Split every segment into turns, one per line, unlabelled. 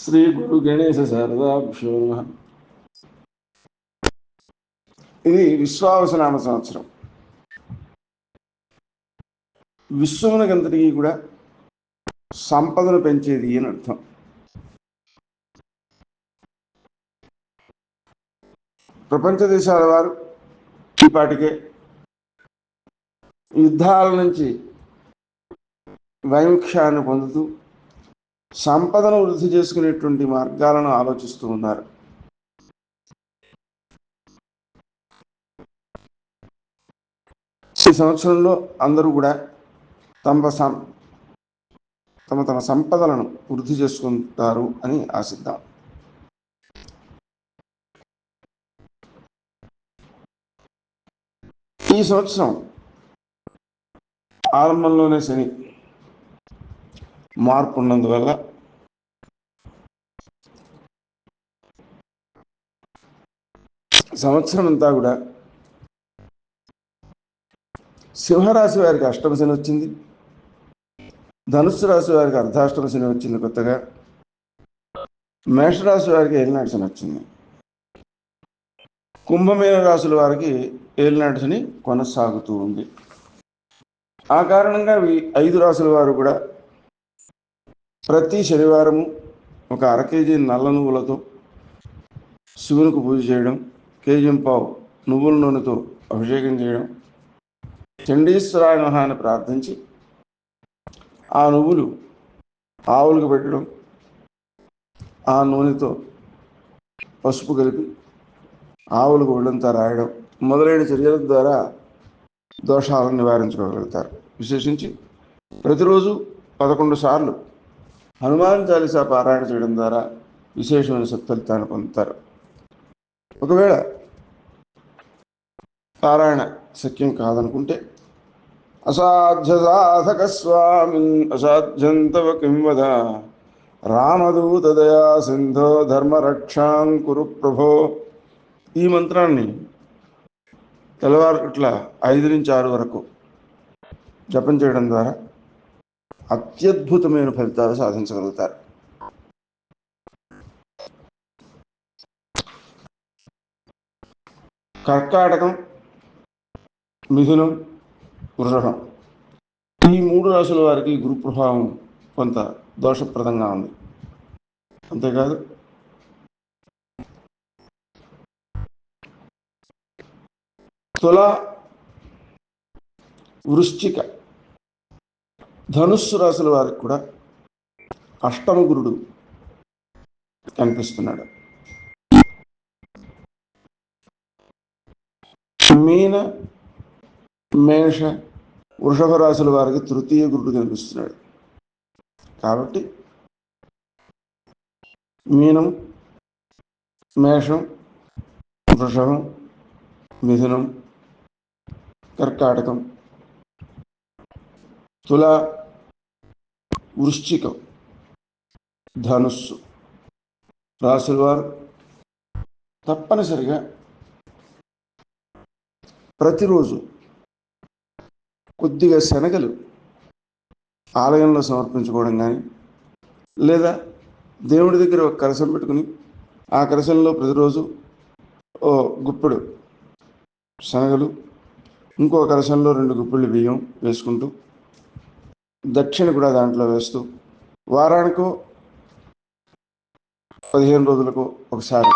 శ్రీ గురు గణేశ శారదాభ్యో నమ. ఇది విశ్వావసనామ సంవత్సరం. విశ్వమునకంతటికీ కూడా సంపదను పెంచేది అని అర్థం. ప్రపంచ దేశాల వారు ఈపాటికే యుద్ధాల నుంచి వైముఖ్యాన్ని పొందుతూ సంపదను వృద్ధి చేసుకునేటువంటి మార్గాలను ఆలోచిస్తూ ఉన్నారు. ఈ సంవత్సరంలో అందరూ కూడా తమ సం తమ తమ సంపదలను వృద్ధి చేసుకుంటారు అని ఆశిద్దాం. ఈ సంవత్సరం ఆరంభంలోనే శని. మార్పు ఉన్నందువల్ల సంవత్సరం అంతా కూడా సింహరాశి వారికి అష్టమ శని వచ్చింది. ధనుస్సు రాశి వారికి అర్ధాష్టమ శని వచ్చింది కొత్తగా. మేషరాశి వారికి ఏలినాటి శని వచ్చింది. కుంభమేన రాశుల వారికి ఏలినాటి శని కొనసాగుతూ ఉంది. ఆ కారణంగా ఐదు రాశుల వారు కూడా ప్రతి శనివారము ఒక అర కేజీ నల్ల నువ్వులతో శివునికి పూజ చేయడం కేజీ పావు నువ్వుల నూనెతో అభిషేకం చేయడం చండీశ్వరాయ మహాన్ని ప్రార్థించి ఆ నువ్వులు ఆవులకు పెట్టడం ఆ నూనెతో పసుపు కలిపి ఆవులకు ఒళ్ళంతా రాయడం మొదలైన చర్యల ద్వారా దోషాలను నివారించుకోగలుగుతారు. విశేషించి ప్రతిరోజు పదకొండు సార్లు హనుమాన్ చాలీసా పారాయణ చేయడం ద్వారా విశేషమైన సత్ఫలితాన్ని పొందుతారు. ఒకవేళ పారాయణ శక్యం కాదనుకుంటే అసాధ్య సాధక స్వామి అసాధ్యంతవ కింవద రామదూతదయా సింధో ధర్మరక్షాం కురు ప్రభో. ఈ మంత్రాన్ని తెల్లవారుట్ల ఐదు నుంచి ఆరు వరకు జపం చేయడం ద్వారా అత్యద్భుతమైన ఫలితాలు సాధించగలుగుతారు. కర్కాటకం మిథునం వృషభం ఈ మూడు రాశుల వారికి గురు ప్రభావం కొంత దోషప్రదంగా ఉంది. అంతేకాదు తుల వృశ్చిక ధనుస్సు రాశుల వారికి కూడా అష్టమ గురుడు కనిపిస్తున్నాడు. మీన మేష వృషభ రాశుల వారికి తృతీయ గురుడు కనిపిస్తున్నాడు. కాబట్టి మీనం మేషం వృషభం మిథునం కర్కాటకం తుల వృశ్చికం. ధనుస్సు. రాశుల వారు తప్పనిసరిగా ప్రతిరోజు కొద్దిగా శనగలు ఆలయంలో సమర్పించుకోవడం కానీ లేదా దేవుడి దగ్గర ఒక కలశం పెట్టుకుని ఆ కలశంలో ప్రతిరోజు ఓ గుప్పెడు శనగలు ఇంకో కలశంలో రెండు గుప్పిళ్ళు బియ్యం వేసుకుంటూ దక్షిణ కూడా దాంట్లో వేస్తూ వారానికో పదిహేను రోజులకు ఒకసారి.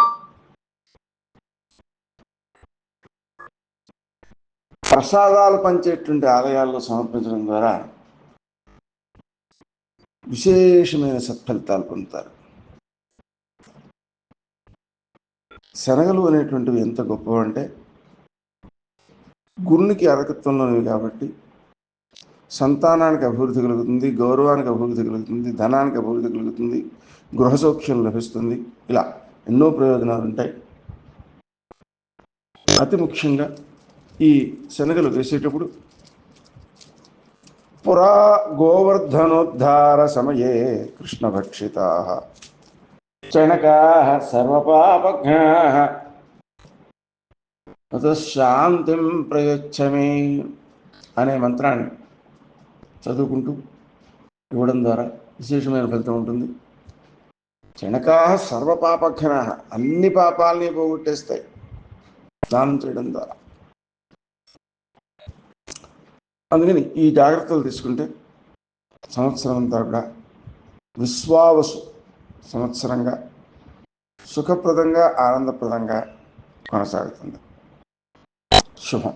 ప్రసాదాలు పంచేటువంటి ఆలయాల్లో సమర్పించడం ద్వారా విశేషమైన సత్ఫలితాలు పొందుతారు. శనగలు అనేటువంటివి ఎంత గొప్పవంటే గురునికి అరకత్వంలోనివి కాబట్టి సంతానానికి అభివృద్ధి కలుగుతుంది గౌరవానికి అభివృద్ధి కలుగుతుంది ధనానికి అభివృద్ధి కలుగుతుంది గృహ సౌఖ్యం లభిస్తుంది. ఇలా ఎన్నో ప్రయోజనాలు ఉంటాయి. అతి ముఖ్యంగా ఈ శనగలు వేసేటప్పుడు పురా గోవర్ధనోద్ధార సమయే కృష్ణభక్షితా. చణకా సర్వపాపజ్ఞా శాంతిం ప్రయచ్చమే అనే మంత్రాన్ని చదువుకుంటూ ఇవ్వడం ద్వారా విశేషమైన ఫలితం ఉంటుంది. చణకా సర్వపాపఘ్న అన్ని పాపాలని పోగొట్టేస్తాయి. దానం చేయడం ద్వారా. అందుకని ఈ జాగ్రత్తలు తీసుకుంటే సంవత్సరం అంతా కూడా విశ్వావసు సంవత్సరంగా సుఖప్రదంగా ఆనందప్రదంగా కొనసాగుతుంది. శుభం.